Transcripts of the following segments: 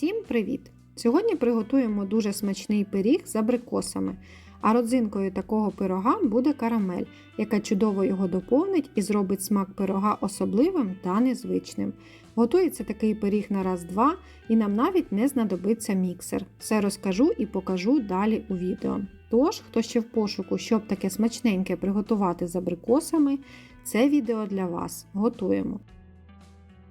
Всім привіт! Сьогодні приготуємо дуже смачний пиріг з абрикосами, а родзинкою такого пирога буде карамель, яка чудово його доповнить і зробить смак пирога особливим та незвичним. Готується такий пиріг на раз-два, і нам навіть не знадобиться міксер. Все розкажу і покажу далі у відео. Тож, хто ще в пошуку, щоб таке смачненьке приготувати з абрикосами, це відео для вас. Готуємо.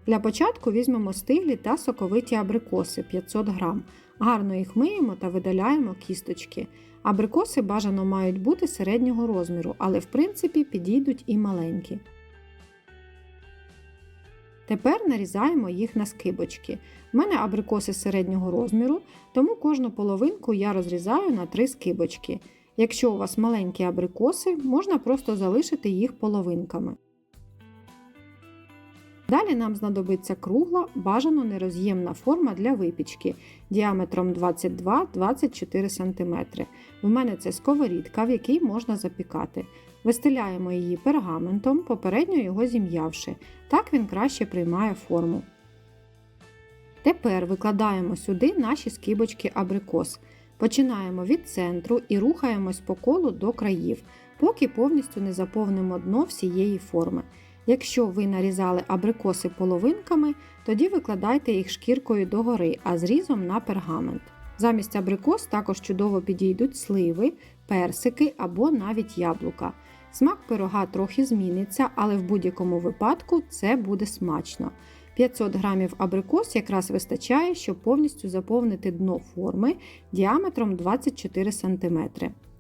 Для початку візьмемо стиглі та соковиті абрикоси 500 г. Гарно їх миємо та видаляємо кісточки. Абрикоси бажано мають бути середнього розміру, але в принципі підійдуть і маленькі. Тепер нарізаємо їх на скибочки. У мене абрикоси середнього розміру, тому кожну половинку я розрізаю на 3 скибочки. Якщо у вас маленькі абрикоси, можна просто залишити їх половинками. Далі нам знадобиться кругла, бажано нероз'ємна форма для випічки діаметром 22-24 см. В мене це сковорідка, в якій можна запікати. Вистеляємо її пергаментом, попередньо його зім'явши. Так він краще приймає форму. Тепер викладаємо сюди наші скибочки абрикос. Починаємо від центру і рухаємось по колу до країв, поки повністю не заповнимо дно всієї форми. Якщо ви нарізали абрикоси половинками, тоді викладайте їх шкіркою догори, а зрізом на пергамент. Замість абрикос також чудово підійдуть сливи, персики або навіть яблука. Смак пирога трохи зміниться, але в будь-якому випадку це буде смачно. 500 г абрикос якраз вистачає, щоб повністю заповнити дно форми діаметром 24 см.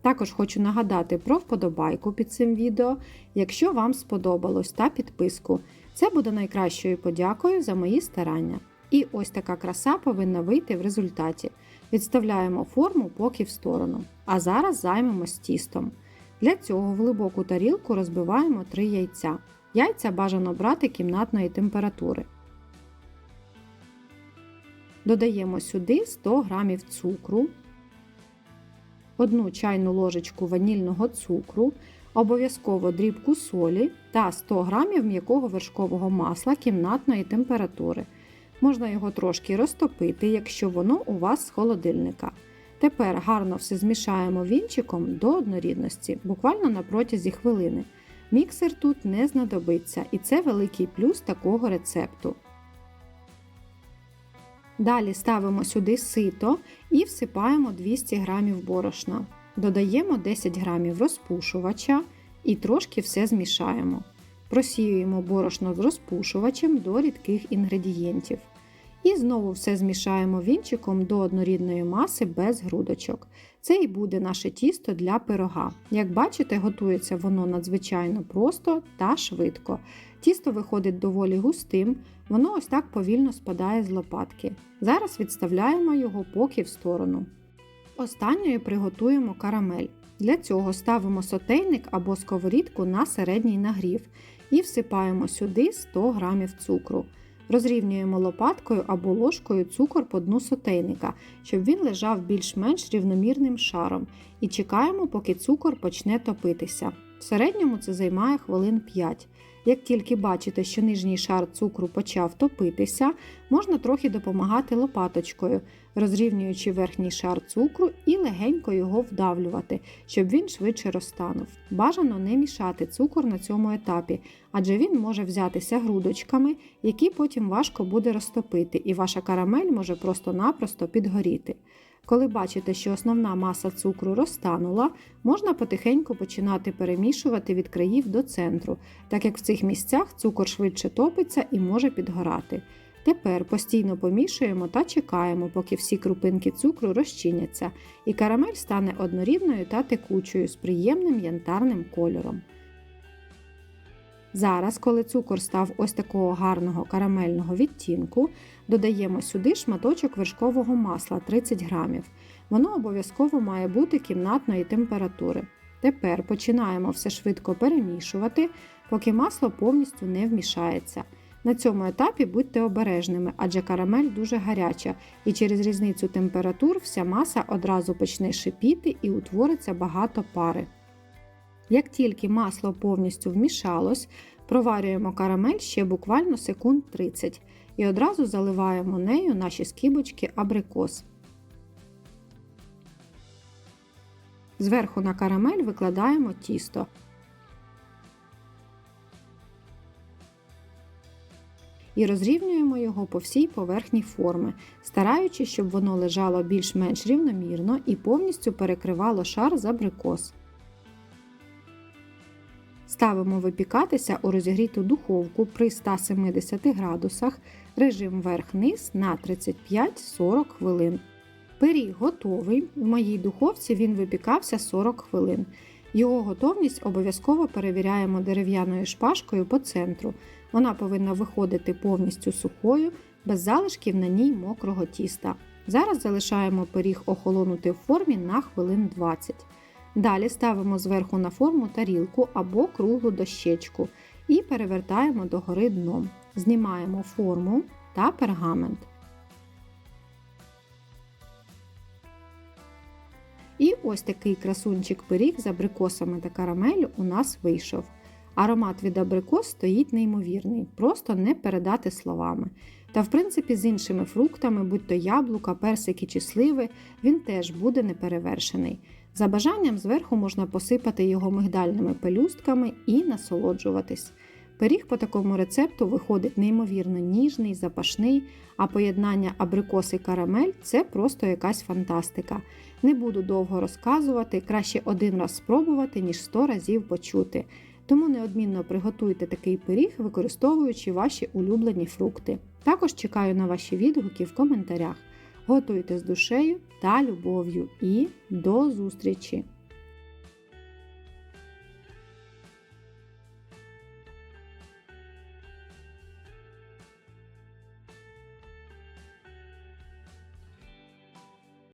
Також хочу нагадати про вподобайку під цим відео, якщо вам сподобалось, та підписку. Це буде найкращою подякою за мої старання. І ось така краса повинна вийти в результаті. Відставляємо форму поки в сторону. А зараз займемось тістом. Для цього в глибоку тарілку розбиваємо 3 яйця. Яйця бажано брати кімнатної температури. Додаємо сюди 100 г цукру, 1 чайну ложечку ванільного цукру, обов'язково дрібку солі та 100 г м'якого вершкового масла кімнатної температури. Можна його трошки розтопити, якщо воно у вас з холодильника. Тепер гарно все змішаємо вінчиком до однорідності, буквально на протязі хвилини. Міксер тут не знадобиться, і це великий плюс такого рецепту. Далі ставимо сюди сито і всипаємо 200 г борошна. Додаємо 10 г розпушувача і трошки все змішаємо. Просіюємо борошно з розпушувачем до рідких інгредієнтів. І знову все змішаємо вінчиком до однорідної маси без грудочок. Це і буде наше тісто для пирога. Як бачите, готується воно надзвичайно просто та швидко. Тісто виходить доволі густим, воно ось так повільно спадає з лопатки. Зараз відставляємо його поки в сторону. Останньою приготуємо карамель. Для цього ставимо сотейник або сковорідку на середній нагрів і всипаємо сюди 100 г цукру. Розрівнюємо лопаткою або ложкою цукор по дну сотейника, щоб він лежав більш-менш рівномірним шаром, і чекаємо, поки цукор почне топитися. В середньому це займає хвилин 5. Як тільки бачите, що нижній шар цукру почав топитися, можна трохи допомагати лопаточкою, розрівнюючи верхній шар цукру і легенько його вдавлювати, щоб він швидше розтанув. Бажано не мішати цукор на цьому етапі, адже він може взятися грудочками, які потім важко буде розтопити, і ваша карамель може просто-напросто підгоріти. Коли бачите, що основна маса цукру розтанула, можна потихеньку починати перемішувати від країв до центру, так як в цих місцях цукор швидше топиться і може підгорати. Тепер постійно помішуємо та чекаємо, поки всі крупинки цукру розчиняться, і карамель стане однорідною та текучою з приємним янтарним кольором. Зараз, коли цукор став ось такого гарного карамельного відтінку, додаємо сюди шматочок вершкового масла 30 грамів. Воно обов'язково має бути кімнатної температури. Тепер починаємо все швидко перемішувати, поки масло повністю не вмішається. На цьому етапі будьте обережними, адже карамель дуже гаряча, і через різницю температур вся маса одразу почне шипіти і утвориться багато пари. Як тільки масло повністю вмішалось, проварюємо карамель ще буквально секунд 30. і одразу заливаємо нею наші скибочки абрикос. Зверху на карамель викладаємо тісто. І розрівнюємо його по всій поверхні форми, стараючись, щоб воно лежало більш-менш рівномірно і повністю перекривало шар з абрикос. Ставимо випікатися у розігріту духовку при 170 градусах, режим верх-низ на 35-40 хвилин. Пиріг готовий. В моїй духовці він випікався 40 хвилин. Його готовність обов'язково перевіряємо дерев'яною шпажкою по центру. Вона повинна виходити повністю сухою, без залишків на ній мокрого тіста. Зараз залишаємо пиріг охолонути в формі на хвилин 20. Далі ставимо зверху на форму тарілку або круглу дощечку і перевертаємо догори дном. Знімаємо форму та пергамент. І ось такий красунчик пиріг з абрикосами та карамелю у нас вийшов. Аромат від абрикос стоїть неймовірний, просто не передати словами. Та в принципі з іншими фруктами, будь то яблука, персики чи сливи, він теж буде неперевершений. За бажанням зверху можна посипати його мигдальними пелюстками і насолоджуватись. Пиріг по такому рецепту виходить неймовірно ніжний, запашний, а поєднання абрикос і карамель це просто якась фантастика. Не буду довго розказувати, краще один раз спробувати, ніж сто разів почути. Тому неодмінно приготуйте такий пиріг, використовуючи ваші улюблені фрукти. Також чекаю на ваші відгуки в коментарях. Готуйте з душею та любов'ю і до зустрічі!